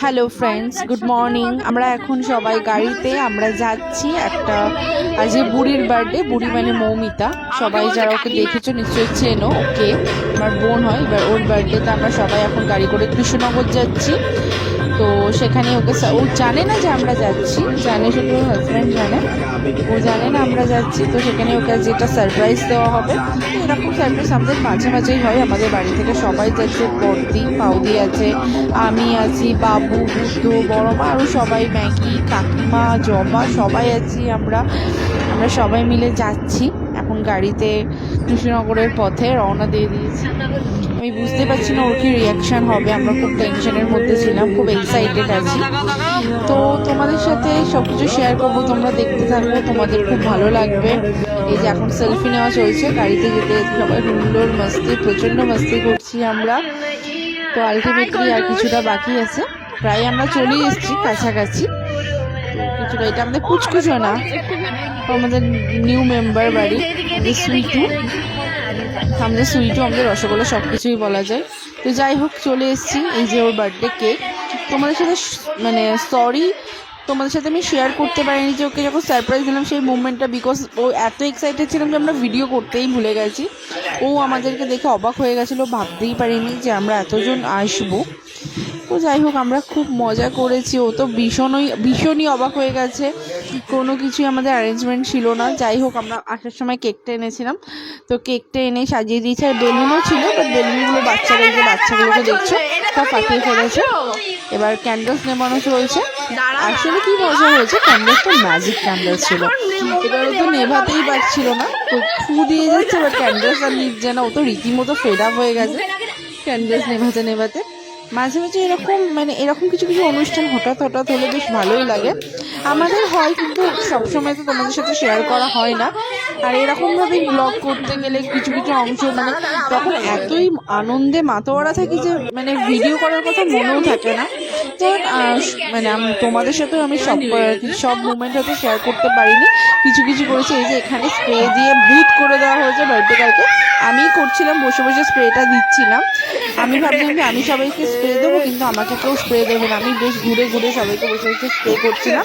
Hello friends good morning আমরা এখন সবাই গাড়িতে, আমরা যাচ্ছি একটা আজ বুড়ির বার্থডে বুড়ি মানে মৌমিতা। সবাই যারা ওকে দেখেছ, নিশ্চয়ই চেনো ওকে। আমার বোন হয়, এবার ওর বার্থডেতে আমরা সবাই এখন গাড়ি করে কৃষ্ণনগর যাচ্ছি। তো সেখানে ওকে ও জানে না যে আমরা যাচ্ছি, জানে শুধু হাজব্যান্ড জানে। ও জানে না আমরা যাচ্ছি, তো সেখানে ওকে যেটা সারপ্রাইজ দেওয়া হবে এরকম সারপ্রাইজ আমাদের মাঝে মাঝেই হয়। আমাদের বাড়ি থেকে সবাই যাচ্ছে, বর্দি, পাউদি আছে, আমি আছি, বাবু, বুদ্ধ, বড় মা আরও সবাই, ম্যাগি, কাকিমা, জবা, সবাই আছি আমরা। আমরা সবাই মিলে যাচ্ছি। এখন গাড়িতে কৃষ্ণনগরের পথে রওনা দিয়ে দিয়েছি। আমি বুঝতে পারছি না ওর কি রিয়াকশান হবে, আমরা খুব টেনশনের মধ্যে ছিলাম, খুব এক্সাইটেড আছি। তো তোমাদের সাথে সব কিছু শেয়ার করব, তোমরা দেখতে থাকব তোমাদের খুব ভালো লাগবে। এই যে এখন সেলফি নেওয়া চলছে, গাড়িতে যেতে সবাই হুল্লোর মাস্তি, প্রচণ্ড মাস্তি করছি আমরা। তো আলটিমেটলি আর কিছুটা বাকি আছে। প্রায় আমরা চলেই এসেছি কাছাকাছি। কিছুটা এটা আমাদের কুচকুচো না আমাদের নিউ মেম্বার বাড়ি সুইটু আমাদের সুইটও আমাদের রসগোল্লা সব কিছুই বলা যায়। তো যাই হোক, চলে এসেছি এই যে ওর বার্থডে কেক তোমাদের সাথে মানে সরি তোমাদের সাথে আমি শেয়ার করতে পারিনি যে ওকে যখন সারপ্রাইজ দিলাম সেই মুভমেন্টটা বিকজ ও এত এক্সাইটেড ছিলাম যে আমরা ভিডিও করতেই ভুলে গেছি। ও আমাদেরকে দেখে অবাক হয়ে গেছিল, ভাবতেই পারিনি যে আমরা এতজন আসব। তো যাই হোক, আমরা খুব মজা করেছি। ও তো ভীষণই ভীষণই অবাক হয়ে গেছে। কোনো কিছুই আমাদের অ্যারেঞ্জমেন্ট ছিল না। যাই হোক, আমরা আসার সময় কেকটা এনেছিলাম। তো কেকটা এনে সাজিয়ে দিয়েছে। আর বেলুনও ছিল বাট বেলুনগুলো বাচ্চারা বাচ্চাগুলোকে দেখছ, তা ফাটিয়ে ফেলেছে। এবার ক্যান্ডেলস নেমানো চলছে। আসলে কি মজা হয়েছে ক্যান্ডেলসটা ম্যাজিক ক্যান্ডেলস ছিল। এবার ও তো নেভাতেই পারছিল না। তো ফু দিয়ে যাচ্ছে এবার ক্যান্ডেলস আর নিচ্ছে না ও তো রীতিমতো ফেড আপ হয়ে গেছে। ক্যান্ডেলস নেভাতে নেভাতে। মাঝে মাঝে এরকম মানে এরকম কিছু কিছু অনুষ্ঠান হঠাৎ হঠাৎ হলে বেশ ভালোই লাগে। আমাদের হয় কিন্তু সবসময় তো তোমাদের সাথে শেয়ার করা হয় না। আর এরকমভাবে ব্লগ করতে গেলে কিছু কিছু অংশ মানে তখন এতই আনন্দে মাতোয়ারা থাকি যে মানে ভিডিও করার কথা মনেও থাকে না। মানে তোমাদের সাথেও আমি সব সব মুমেন্ট হয়তো শেয়ার করতে পারিনি। কিছু কিছু করেছি। এই যে এখানে স্প্রে দিয়ে ভূত করে দেওয়া হয়েছে বার্থডে কালকে আমি করছিলাম, বসে বসে স্প্রেটা দিচ্ছিলাম। আমি ভাবছিলাম যে আমি সবাইকে স্প্রে দেবো, কিন্তু আমাকে কেউ স্প্রে দেবে না। আমি বেশ ঘুরে ঘুরে সবাইকে বসে বসে স্প্রে করছিলাম।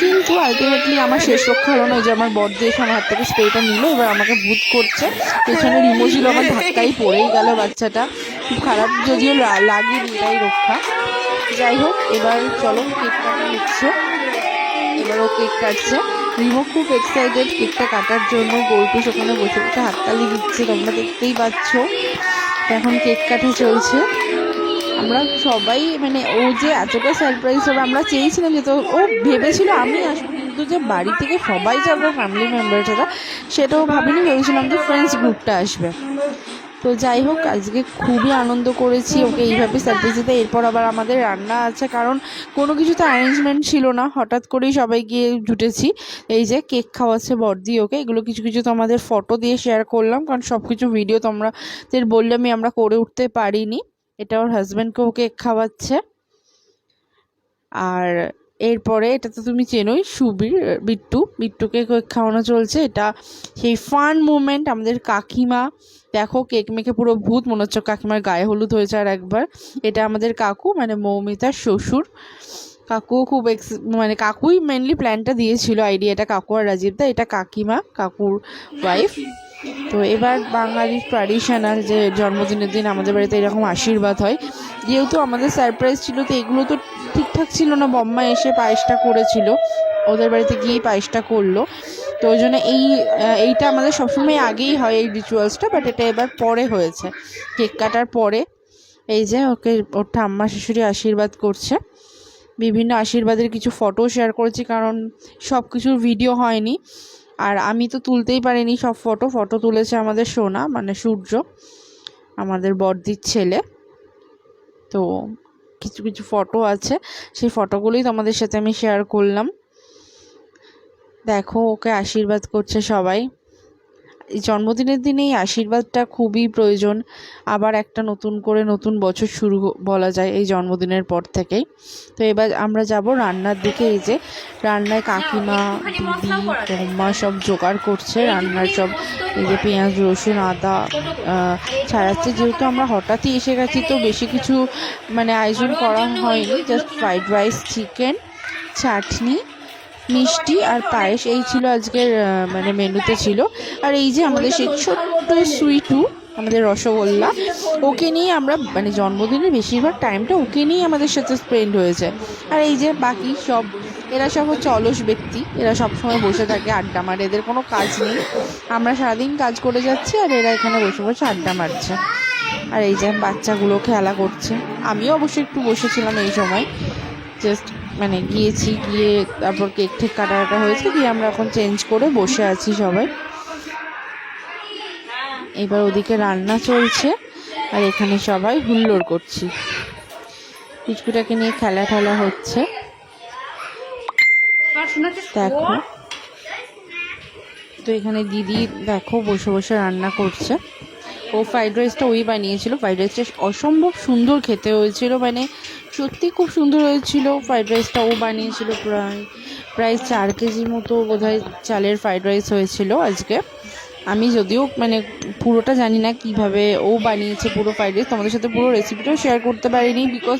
কিন্তু আলটিমেটলি আমার শেষ রক্ষা হলো না। যে আমার বর্দি এসে আমার হাত থেকে স্প্রেটা নিল। এবার আমাকে ভূত করছে। পেছনে রিমো ছিল, আমার ধাক্কাই পড়েই গেল বাচ্চাটা। খুব খারাপ, যদিও লা- লাগেনি এটাই রক্ষা। যাই হোক, এবার চলো কেক হচ্ছে এবার ও কেক কাটছে। রিমো খুব এক্সাইটেড কেকটা কাটার জন্য। গোলটুস ওখানে বসে বসে হাততালি দিচ্ছে। তোমরা দেখতেই পাচ্ছ। এখন কেক কাটা চলছে। আমরা সবাই মানে ও যে এতটা সারপ্রাইজ হবে, আমরা চেয়েছিলাম যে তো, ও ভেবেছিল আমি আসব, কিন্তু যে বাড়ি থেকে সবাই যাব ফ্যামিলি মেম্বার ছাড়া সেটাও ভাবিনি। ভেবেছিলাম যে ফ্রেন্ডস গ্রুপটা আসবে। তো যাই হোক, আজকে খুবই আনন্দ করেছি ওকে এইভাবে সারপ্রাইজ দিতে। এরপর আবার আমাদের রান্না আছে, কারণ কোনো কিছু তো অ্যারেঞ্জমেন্ট ছিল না। হঠাৎ করেই সবাই গিয়ে জুটেছি। এই যে কেক খাওয়াচ্ছে বর্দি ওকে, এগুলো কিছু কিছু তো আমাদের ফটো দিয়ে শেয়ার করলাম, কারণ সব কিছু ভিডিও তোমরা বললামই আমরা করে উঠতে পারিনি। এটা ওর হাজব্যান্ডকেও কেক খাওয়াচ্ছে। আর এরপরে এটা তো তুমি চেনোই, সুবীর বিট্টু। বিট্টুকে কেক খাওয়ানো চলছে। এটা সেই ফান মুমেন্ট আমাদের কাকিমা। দেখো কেক মেখে পুরো ভূত। মনে হচ্ছে কাকিমার গায়ে হলুদ হয়েছে আর একবার। এটা আমাদের কাকু মানে মৌমিতার শ্বশুর। কাকু খুব এক্স মানে কাকুই মেনলি প্ল্যানটা দিয়েছিল আইডিয়াটা কাকু আর রাজীবদা এটা কাকিমা, কাকুর ওয়াইফ তো এবার বাঙালির ট্র্যাডিশনাল যে জন্মদিনের দিন আমাদের বাড়িতে এরকম আশীর্বাদ হয়। যেহেতু আমাদের সারপ্রাইজ ছিল, তো এগুলো তো ঠিকঠাক ছিল না, বম্মা এসে পায়েসটা করেছিল। ওদের বাড়িতে গিয়েই পায়েসটা করল। তো ওই জন্য এই এইটা আমাদের সবসময় আগেই হয় এই রিচুয়ালসটা বাট এটা এবার পরে হয়েছে। কেক কাটার পরে এই যে ওকে, ওর ঠাম্মা, শাশুড়ি আশীর্বাদ করছে। বিভিন্ন আশীর্বাদের কিছু ফটো শেয়ার করেছি, কারণ সব কিছুর ভিডিও হয়নি। আর আমি তো তুলতেই পারিনি সব ফটো ফটো তুলেছে আমাদের সোনা মানে সূর্য, আমাদের বর্দির ছেলে। তো কিছু কিছু ফটো আছে। সেই ফটোগুলোই তোমাদের সাথে আমি শেয়ার করলাম। দেখো, ওকে আশীর্বাদ করছে সবাই। জন্মদিনের দিনে এই আশীর্বাদটা খুবই প্রয়োজন। আবার একটা নতুন করে নতুন বছর শুরু বলা যায় এই জন্মদিনের পর থেকেই। তো এবার আমরা যাব রান্নার দিকে। এই যে রান্নায় কাকিমা দিদি বৌমা সব জোগাড় করছে রান্নার সব। এই যে পেঁয়াজ রসুন আদা ছাড়াচ্ছে। যেহেতু আমরা হঠাৎই এসে গেছি তো বেশি কিছু মানে আয়োজন করা হয়নি। জাস্ট ফ্রাইড রাইস চিকেন চাটনি মিষ্টি আর পায়েস, এই ছিল আজকের মানে মেনুতে ছিল। আর এই যে আমাদের সেই ছোট্ট সুইটু, আমাদের রসগোল্লা, ওকে নিয়ে আমরা মানে জন্মদিনের বেশিরভাগ টাইমটা ওকে নিয়ে আমাদের সাথে স্পেন্ড হয়েছে। আর এই যে বাকি সব, এরা সব হচ্ছে অলস ব্যক্তি, এরা সব সময় বসে থাকে আড্ডা মারে, এদের কোনো কাজ নেই। আমরা সারাদিন কাজ করে যাচ্ছি আর এরা এখানে বসে বসে আড্ডা মারছে। আর এই যে বাচ্চাগুলো খেলা করছে, আমিও অবশ্যই একটু বসেছিলাম এই সময় জাস্ট মানে গিয়েছি, গিয়ে তারপর কেক ঠেক কাটা হয়েছে, দিয়ে আমরা এখন চেঞ্জ করে বসে আছি সবাই। এবার ওদিকে রান্না চলছে, আর এখানে সবাই হুল্লোড় করছি। পিচকুটাকে নিয়ে খেলা ঠেলা হচ্ছে। দেখো। তো এখানে দিদি দেখো বসে বসে রান্না করছে। ও ফ্রাইড রাইসটা ওই বানিয়েছিল। ফ্রাইড রাইসটা অসম্ভব সুন্দর খেতে হয়েছিল। মানে সত্যি খুব সুন্দর হয়েছিল ফ্রাইড রাইসটা ও বানিয়েছিল প্রায় প্রায় চার কেজি মতো বোধহয় চালের ফ্রাইড রাইস হয়েছিল আজকে। আমি যদিও মানে পুরোটা জানি না কীভাবে ও বানিয়েছে পুরো ফ্রাইড রাইস তোমাদের সাথে পুরো রেসিপিটাও শেয়ার করতে পারিনি বিকজ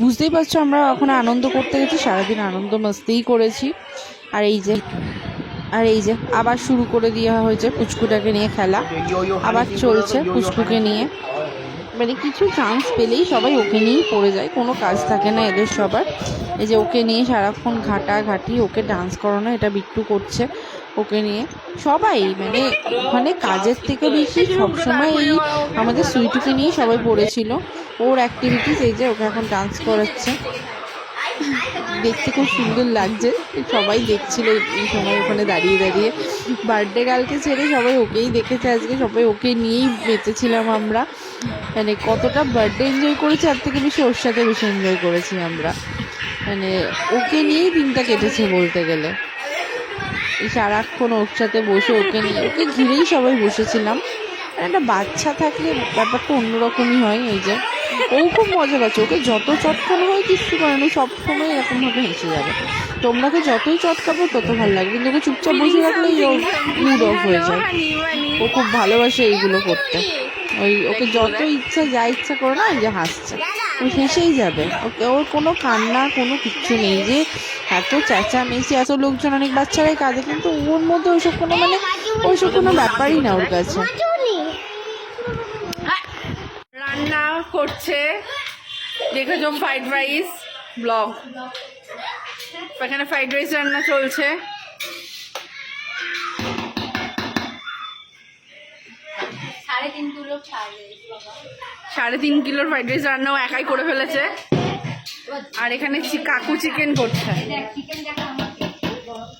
বুঝতেই পারছ আমরা ওখানে আনন্দ করতে গেছি, সারাদিন আনন্দ মাস্তিই করেছি। আর এই যে, আর এই যে, আবার শুরু করে দেওয়া হয়েছে পুচকুটাকে নিয়ে খেলা। আবার চলছে পুচকুকে নিয়ে। মানে কিছু চান্স পেলেই সবাই ওকে নিয়েই পড়ে যায়, কোনো কাজ থাকে না এদের সবার। এই যে ওকে নিয়ে সারাক্ষণ ঘাটা ঘাটি ওকে ডান্স করানো, এটা বিট্টু করছে ওকে নিয়ে। সবাই মানে ওখানে কাজের থেকে বেশি সবসময় এই আমাদের সুইটুকে নিয়ে সবাই পড়েছিল। ওর অ্যাক্টিভিটিস এই যে ওকে এখন ডান্স করাচ্ছে। দেখতে খুব সুন্দর লাগছে। সবাই দেখছিল এই সময় ওখানে দাঁড়িয়ে দাঁড়িয়ে। বার্থডে গার্লকে ছেড়ে সবাই ওকেই দেখেছে আজকে। সবাই ওকে নিয়েই বেঁচেছিলাম আমরা। মানে কতটা বার্থডে এনজয় করেছি আর থেকে বেশি ওর সাথে বেশি এনজয় করেছি আমরা। মানে ওকে নিয়েই দিনটা কেটেছে বলতে গেলে। সারাক্ষণ ওর সাথে বসে ওকে নিয়ে, ওকে ঘিরেই সবাই বসেছিলাম। আর একটা বাচ্চা থাকলে ব্যাপারটা অন্যরকমই হয়, এই যে। ও খুব মজা পাচ্ছে, ওকে যত চটকানো হয় কিচ্ছু করে না, সব সময় এরকমভাবে হেসে যাবে। তোমরাকে যতই চটকাবো তত ভালো লাগবে, কিন্তু ওকে চুপচাপ বসে রাখলেই ওর মুড অফ হয়ে যায়। ও খুব ভালোবাসে এইগুলো করতে। ওই ওকে যত ইচ্ছা যা ইচ্ছা করে না ওই যে হাসছে। ও হেসেই যাবে। ওকে ওর কোনো কান্না কোনো কিচ্ছু নেই যে এত চেঁচামেচি এত লোকজন অনেক বাচ্চারাই কাঁদে কিন্তু ওর মধ্যে ওইসব কোনো মানে ওইসব কোনো ব্যাপারই না ওর কাছে। রান্না করছে দেখেছ ফ্রাইড রাইস ব্লগ এখানে ফ্রাইড রাইস রান্না চলছে। সাড়ে তিন কিলোর ফ্রাইড রাইস রান্নাও একাই করে ফেলেছে। আর এখানে কাকু চিকেন করছে।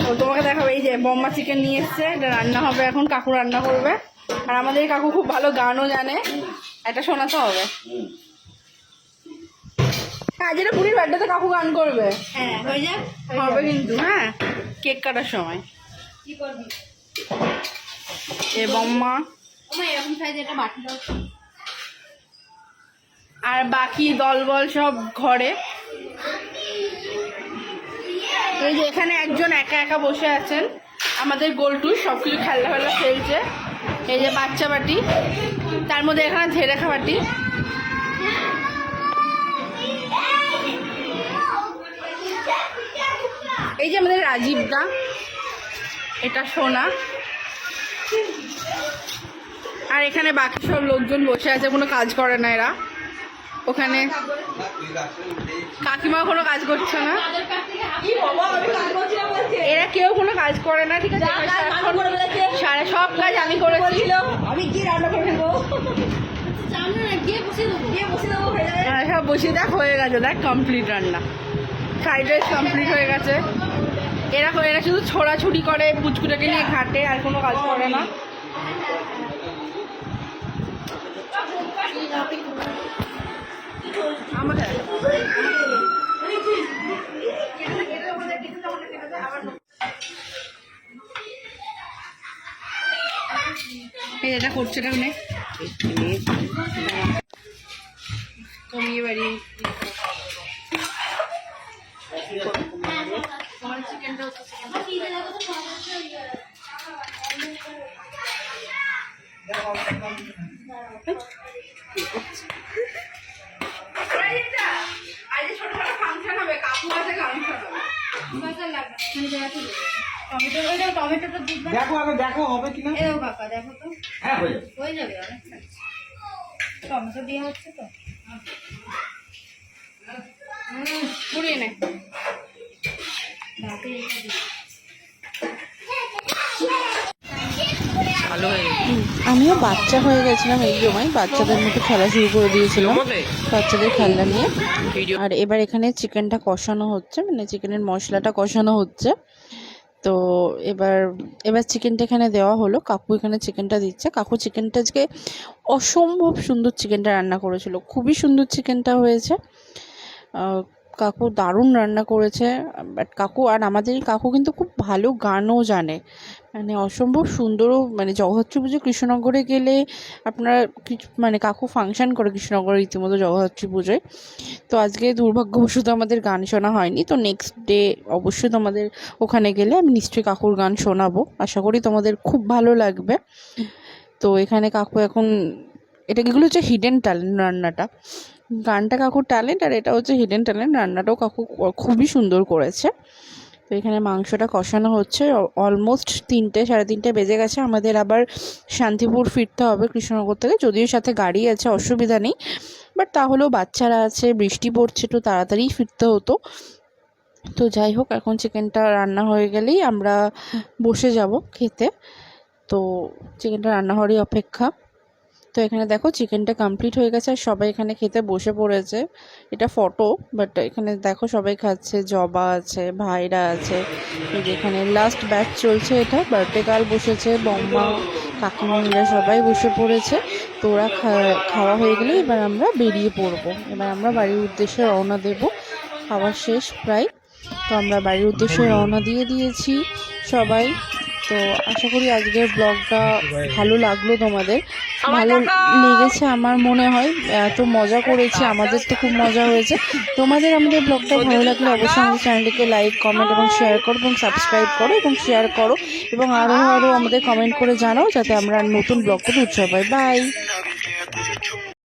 তো তোমাকে দেখাবো এই যে বম্মা চিকেন নিয়ে এসছে। এটা রান্না হবে এখন কাকু রান্না করবে। আর আমাদের কাকু খুব ভালো গানও জানে। এটা শোনাতে হবে। হ্যাঁ যেটা পুরীর বার্থডেতে কাকু গান করবে। হ্যাঁ হয়ে যাক। হবে কিন্তু হ্যাঁ। কেক কাটার সময়। কি করবি? এ বম্মা। আর বাকি দলবল সব ঘরে। এই যে এখানে একজন একা একা বসে আছেন। আমাদের গোলটু সব কিছু খেলা ফেলা খেলছে এই যে বাচ্চা বাটি। তার মধ্যে এখানে ঝেড়েখা বাটি। এই যে আমাদের রাজীব দা। এটা সোনা। আর এখানে বাকি সব লোকজন বসে আছে কোনো কাজ করে না এরা। ওখানে কাকিমা কোনো কাজ করছে না। এরা কেউ কোনো কাজ করে না ঠিক আছে? সারা সব কাজ আমি করেছি। আমি কি রান্না করে ফেলব। জানো না গিয়ে বসে দেবো। দিয়ে বসে দেবো হয়ে হ্যাঁ, সব বসিয়ে দেখ হয়ে গেছে দেখ কমপ্লিট রান্না। ফ্রাইড রাইস কমপ্লিট হয়ে গেছে। এরা এরা শুধু ছোড়াছুড়ি করে পুচকুটাকে নিয়ে ঘাটে আর কোনো কাজ করে না। আমাদের যা করছে না মানে কমিয়ে বাড়ি টমেটোটা দেখো আগে দেখো হবে কিনা? দেখো কাকা দেখো তো। হ্যাঁ হয়ে যাবে। হয়ে যাবে অনেকটা টমেটো দেওয়া হচ্ছে তো? পুড়িয়ে নে। দাঁতে এটা দিই। ভালো গেছে। আমিও বাচ্চা হয়ে গেছিলাম এই সময়। বাচ্চাদের মতো খেলা শুরু করে দিয়েছিলাম বাচ্চাদের খেলনা নিয়ে। আর এবার এখানে চিকেনটা কষানো হচ্ছে মানে চিকেনের মশলাটা কষানো হচ্ছে। তো এবার এবার চিকেনটা এখানে দেওয়া হলো। কাকু এখানে চিকেনটা দিচ্ছে। কাকু চিকেনটা আজকে অসম্ভব সুন্দর চিকেনটা রান্না করেছিল। খুবই সুন্দর চিকেনটা হয়েছে। কাকু দারুণ রান্না করেছে বাট কাকু আর আমাদের কাকু কিন্তু খুব ভালো গানও জানে। মানে অসম্ভব সুন্দরও মানে জগদ্ধাত্রী পুজো কৃষ্ণনগরে গেলে আপনার মানে কাকু ফাংশন করে কৃষ্ণনগরে রীতিমতো জগদ্ধাত্রী পুজোয়। তো আজকে দুর্ভাগ্যবশত আমাদের গান শোনা হয়নি, তো নেক্সট ডে অবশ্যই তোমাদের ওখানে গেলে আমি নিশ্চয়ই কাকুর গান শোনাবো। আশা করি তোমাদের খুব ভালো লাগবে। তো এখানে কাকু এখন, এটা এগুলো হচ্ছে হিডেন ট্যালেন্ট রান্নাটা? গানটা কাকুর ট্যালেন্ট আর এটা হচ্ছে হিডেন ট্যালেন্ট রান্নাটাও কাকু খুবই সুন্দর করেছে। তো এখানে মাংসটা কষানো হচ্ছে। অলমোস্ট তিনটে, সাড়ে তিনটে বেজে গেছে। আমাদের আবার শান্তিপুর ফিরতে হবে কৃষ্ণনগর থেকে। যদিও সাথে গাড়ি আছে, অসুবিধা নেই। বাট তাহলেও বাচ্চারা আছে, বৃষ্টি পড়ছে, একটু তাড়াতাড়ি ফিরতে হতো। তো যাই হোক, এখন চিকেনটা রান্না হয়ে গেলেই আমরা বসে যাব খেতে। তো চিকেনটা রান্না হওয়ারই অপেক্ষা। তো এখানে দেখো চিকেনটা কমপ্লিট হয়ে গেছে আর সবাই এখানে খেতে বসে পড়েছে। এটা ফটো বাট এখানে দেখো সবাই খাচ্ছে, জবা আছে, ভাইরা আছে। এখানে লাস্ট ব্যাচ চলছে এটা গার্ল বসেছে, বম্মা, কাকিমণিরা সবাই বসে পড়েছে। তো ওরা খাওয়া হয়ে গেলে এবার আমরা বেরিয়ে পড়ব। এবার আমরা বাড়ির উদ্দেশ্যে রওনা দেব। খাওয়া শেষ প্রায়। তো আমরা বাড়ির উদ্দেশ্যে রওনা দিয়ে দিয়েছি সবাই। তো আশা করি আজকের ব্লগটা ভালো লাগল তোমাদের। ভালো লেগেছে আমার মনে হয়। এত মজা করেছি আমাদের তো খুব মজা হয়েছে। তোমাদের আমাদের ব্লগটা ভালো লাগলে অবশ্যই আমাদের চ্যানেলটিকে লাইক কমেন্ট এবং শেয়ার করো এবং সাবস্ক্রাইব করো এবং শেয়ার করো এবং আরও আরও আমাদের কমেন্ট করে জানাও যাতে আমরা নতুন ব্লগটা করতে উৎসাহ পাই বাই